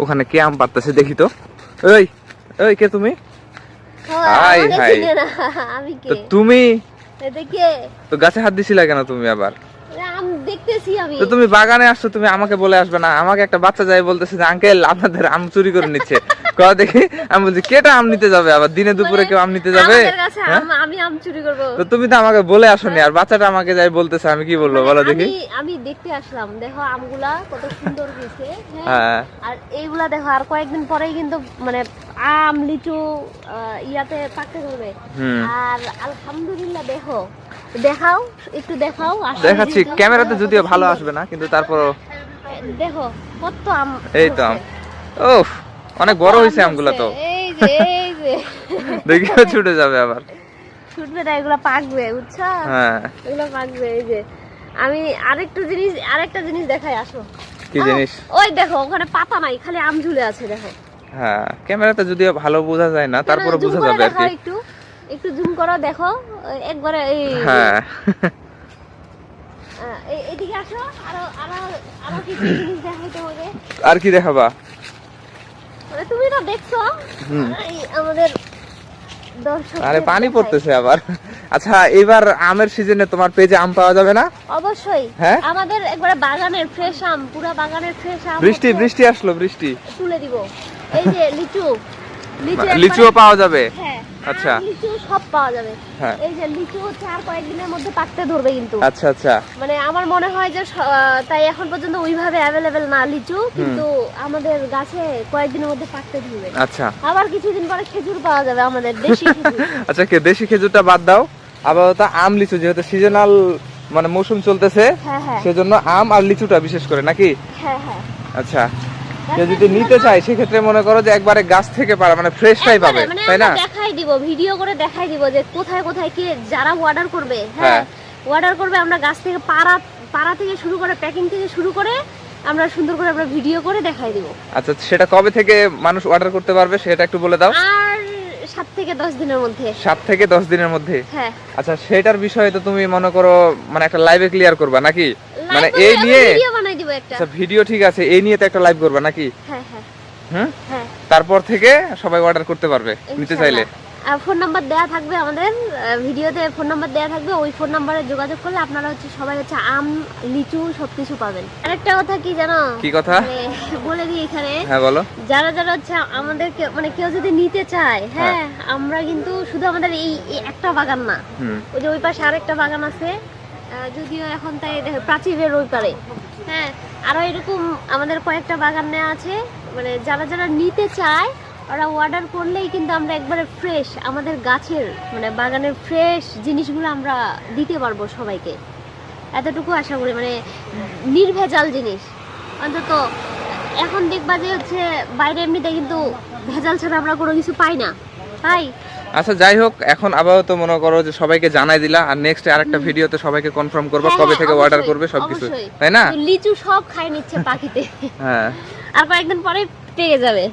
ওখানে কে আম পারতেছে দেখি তো। ওই ওই কে তুমি? Hi, hi. তো তুমি? তো গাছে হাত দিছিলা কেন তুমি আবার? তো তুমি বাগানে আসছো তুমি আমাকে বলে আসবে না। আমাকে একটা বাচ্চা যাই বলতেছে যে আঙ্কেল আপনাদের আম চুরি করে নিচ্ছে। ক দেখি? আমি বলছি কেটা আম নিতে যাবে আবার? দিনে দুপুরে মানে কেউ আম নিতে যাবে? হ্যাঁ? আম- আমি চুরি করব। তো তুমি তো আমাকে বলে আসোনি আর বাচ্চাটা আমাকে যাই বলতেছে আমি কি বলব? মানে বলো দেখি। আমি দেখতে আসলাম দেখো আমগুলা কত সুন্দর হয়েছে হ্যাঁ? হ্যাঁ। আর এইগুলা দেখো আর কয়েকদিন পরেই কিন্তু মানে আম লিচু ইয়াতে পাকতে ধরবে। আর আলহামদুলিল্লাহ দেখো দেখাও একটু দেখাও দেখাচ্ছি দেখো, ক্যামেরাতে যদিও ভালো আসবে না কিন্তু তারপরও দেখো কত আম এই তো আম। ধরছে। অনেক বড় হয়েছে আমগুলা তো। এই যে এই যে। দেখিও ছুটে যাবে আবার। ছুটবে না এগুলো পাকবে বুঝছ? হ্যাঁ। এগুলো পাকবে এই যে। আমি আরেকটা জিনিস আরেকটা জিনিস দেখাই আসো। কি জিনিস? ওই দেখো ওখানে পাতা নাই খালি আম ঝুলে আছে দেখো। হ্যাঁ ক্যামেরাতে যদিও ভালো বোঝা যায় না তারপরে বোঝা যাবে আর কি। একটু একটু জুম করো দেখো একবারে এই হ্যাঁ। এদিকে আসো আরও আরও আরও কিছু জিনিস দেখাই তোমাকে। আর কি দেখাবা? দেখছ? আমাদের আরে পানি পড়তেছে আবার। আচ্ছা এবার আমের সিজনে তোমার পেজে আম পাওয়া যাবে না? অবশ্যই। হ্যাঁ? আমাদের একবারে বাগানের ফ্রেশ আম পুরো বাগানের ফ্রেশ আম বৃষ্টি বৃষ্টি আসলো বৃষ্টি। তুলে দিব। এই যে লিচু লিচু লিচুও পাওয়া যাবে। হ্যাঁ আচ্ছা। লিচু সব পাওয়া যাবে। হ্যাঁ। এই যে লিচু হচ্ছে আর কয়েকদিনের মধ্যে পাকতে ধরবে কিন্তু। আচ্ছা আচ্ছা। মানে আমার মনে হয় যে তাই এখন পর্যন্ত ওইভাবে অ্যাভেলেবেল না লিচু কিন্তু আমাদের গাছে কয়েকদিনের মধ্যে পাকতে ধরবে। আচ্ছা। আবার কিছুদিন পরে খেজুর পাওয়া যাবে আমাদের দেশি খেজুর। আচ্ছা কে দেশি খেজুরটা বাদ দাও। আপাতত আম লিচু যেহেতু সিজনাল মানে মৌসুম চলতেছে হ্যাঁ হ্যাঁ। সেজন্য আম আর লিচুটা বিশেষ করে নাকি? হ্যাঁ হ্যাঁ। আচ্ছা। কেউ যদি নিতে চায় সেক্ষেত্রে মনে করো যে একবারে গাছ থেকে পারা মানে ফ্রেশটাই পাবে মানে তাই না? দেখাই দিব ভিডিও করে দেখাই দিব যে কোথায় কোথায় কি যারা অর্ডার করবে হ্যাঁ। হ্যাঁ। অর্ডার করবে আমরা গাছ থেকে পাড়া পাড়া থেকে শুরু করে প্যাকিং থেকে শুরু করে আমরা সুন্দর করে আমরা ভিডিও করে দেখাই দিব। আচ্ছা সেটা কবে থেকে মানুষ অর্ডার করতে পারবে সেটা একটু বলে দাও। আর সাত থেকে দশ দিনের মধ্যে। সাত থেকে দশ দিনের মধ্যে? হ্যাঁ। আচ্ছা সেটার বিষয়ে তো তুমি মনে করো মানে একটা লাইভে ক্লিয়ার করবা নাকি? মানে এই নিয়ে একটা। আচ্ছা ভিডিও ঠিক আছে এই নিয়ে তো একটা লাইভ করবা নাকি? হ্যাঁ হ্যাঁ। হুম? হ্যাঁ। তারপর থেকে সবাই অর্ডার করতে পারবে নিতে চাইলে। ফোন নাম্বার দেয়া থাকবে আমাদের ভিডিওতে ফোন নাম্বার দেয়া থাকবে ওই ফোন নাম্বারে যোগাযোগ করলে আপনারা হচ্ছে সবাই হচ্ছে আম লিচু সবকিছু পাবেন। আরেকটা কথা কি জানো? কি কথা? মানে বলে দিই এখানে হ্যাঁ বলো। যারা যারা হচ্ছে আমাদের মানে কেউ যদি নিতে চায় হ্যাঁ। আমরা কিন্তু শুধু আমাদের এই একটা বাগান না। ওই যে ওই পাশে আরেকটা বাগান আছে যদিও এখন তাই প্রাচীরের ওই পারে হ্যাঁ আরও এরকম আমাদের কয়েকটা বাগান নেওয়া আছে। মানে যারা যারা নিতে চায়, ওরা অর্ডার করলেই কিন্তু আমরা একবারে ফ্রেশ আমাদের গাছের মানে বাগানের ফ্রেশ জিনিসগুলো আমরা দিতে পারব সবাইকে। এতটুকু আশা করি মানে নির্ভেজাল জিনিস। অন্তত এখন দেখবা যে হচ্ছে বাইরে এমনিতে কিন্তু ভেজাল ছাড়া আমরা কোনো কিছু পাই না। পাই আচ্ছা যাই হোক এখন আবারও তো মনে করো যে সবাইকে জানাই দিলা আর নেক্সট আরেকটা ভিডিওতে সবাইকে কনফার্ম করবা হ্যাঁ, কবে হ্যাঁ, থেকে অর্ডার করবে সবকিছু তাই না? লিচু সব খাই নিচ্ছে পাখিতে। হ্যাঁ। আর কয়েকদিন পরে পেয়ে যাবে।